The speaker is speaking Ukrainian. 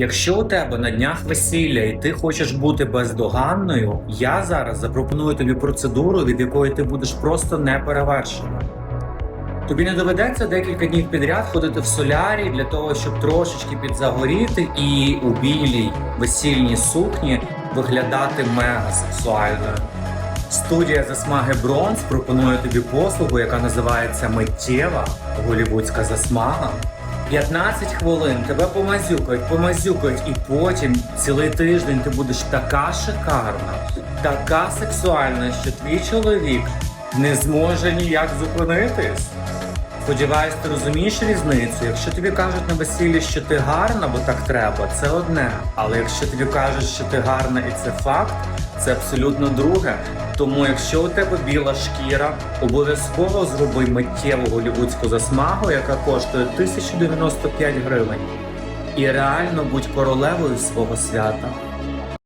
Якщо у тебе на днях весілля і ти хочеш бути бездоганною, я зараз запропоную тобі процедуру, від якої ти будеш просто неперевершена. Тобі не доведеться декілька днів підряд ходити в солярі для того, щоб трошечки підзагоріти і у білій весільній сукні виглядати мега сексуальною. Студія засмаги Бронз пропонує тобі послугу, яка називається миттєва голівудська засмага. 15 хвилин тебе помазюкають, помазюкають, і потім цілий тиждень ти будеш така шикарна, така сексуальна, що твій чоловік не зможе ніяк зупинитись. Сподіваюсь, ти розумієш різницю. Якщо тобі кажуть на весіллі, що ти гарна, бо так треба, це одне. Але якщо тобі кажуть, що ти гарна і це факт, це абсолютно друге. Тому, якщо у тебе біла шкіра, обов'язково зроби миттєву голівудську засмагу, яка коштує 1095 гривень. І реально будь королевою свого свята.